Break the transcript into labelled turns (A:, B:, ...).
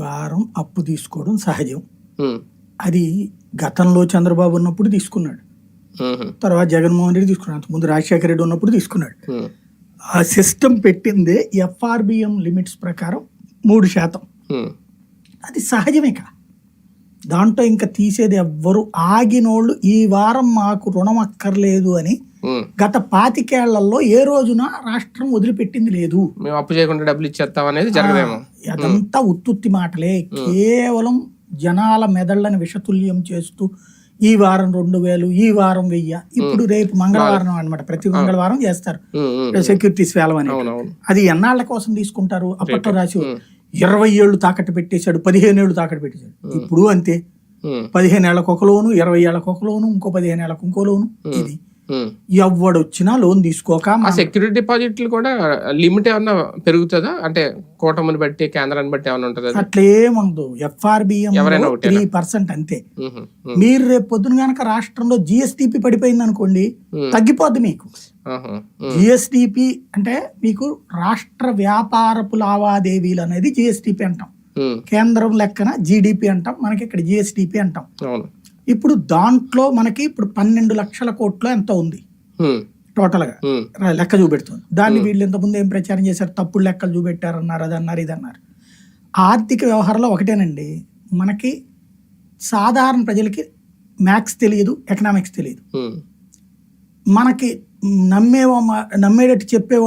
A: వారం అప్పు తీసుకోవడం సహజం. అది గతంలో చంద్రబాబు ఉన్నప్పుడు తీసుకున్నాడు. తర్వాత జగన్మోహన్ రెడ్డి తీసుకున్నాడు. అంతకుముందు రాజశేఖర రెడ్డి ఉన్నప్పుడు తీసుకున్నాడు. ఆ సిస్టమ్ పెట్టిందే ఎఫ్ఆర్బిఎం లిమిట్స్ ప్రకారం మూడు శాతం. అది సహజమే కదా దాంట్లో ఇంకా తీసేది ఎవ్వరు. ఆగినోళ్ళు ఈ వారం మాకు రుణం అక్కర్లేదు అని. గత పాతికేళ్ళలో ఏ రోజున రాష్ట్రం వదిలిపెట్టింది లేదు.
B: మేము అప్పు చేయకుండా డబ్బులు ఇచ్చేస్తాం అనేది జరగదేమో.
A: అదంతా ఉత్తుత్తి మాటలే. కేవలం జనాల మెదళ్ళని విషతుల్యం చేస్తూ ఈ వారం రెండు వేలు ఈ వారం వెయ్య ఇప్పుడు రేపు మంగళవారం అన్నమాట. ప్రతి మంగళవారం చేస్తారు. సెక్యూరిటీస్ వేలం
B: అవునవును.
A: అది ఎన్నాళ్ళ కోసం తీసుకుంటారు? అప్పట్లో రాసి ఇరవై ఏళ్ళు తాకట్టు పెట్టేశాడు పదిహేను ఏళ్ళు తాకట్టు పెట్టేశాడు. ఇప్పుడు అంతే. పదిహేను ఏళ్ళకు ఒక లోను ఇరవై ఏళ్ళకు ఒక లోను ఇంకో పదిహేను ఏళ్ళకు ఇంకో లోను ఇది.
B: ఉమ్.
A: ఎవడొచ్చినా లోన్ తీసుకోక
B: ఆ సెక్యూరిటీ డిపాజిట్లు కూడా లిమిట్ ఏమన్నా పెరుగుతుందా? అంటే కూటమిని బట్టి కేంద్రాన్ని బట్టి ఏమన్నా ఉంటుందా?
A: అట్లేముందు ఎఫ్ఆర్బిఎం? త్రీ పర్సెంట్ అంతే. మీరు రేపు పొద్దున గనక రాష్ట్రంలో జిఎస్టిపి పడిపోయింది అనుకోండి తగ్గిపోద్ది మీకు. జిఎస్టిపి అంటే మీకు రాష్ట్ర వ్యాపారపు లావాదేవీలు అనేది జిఎస్టిపి అంటాం. కేంద్రం లెక్కన జీడిపి అంటాం. మనకి ఇక్కడ జిఎస్టిపి అంటాం. ఇప్పుడు దాంట్లో మనకి ఇప్పుడు పన్నెండు లక్షల కోట్లు ఎంత ఉంది? టోటల్గా లెక్క చూపెడుతుంది. దాన్ని వీళ్ళు ఇంతకుముందు ఏం ప్రచారం చేశారు? తప్పుడు లెక్కలు చూపెట్టారు అన్నారు అది అన్నారు ఇది అన్నారు. ఆర్థిక వ్యవహారంలో ఒకటేనండి. మనకి సాధారణ ప్రజలకి మ్యాథ్స్ తెలియదు ఎకనామిక్స్ తెలియదు. మనకి నమ్మేవో నమ్మేటట్టు చెప్పే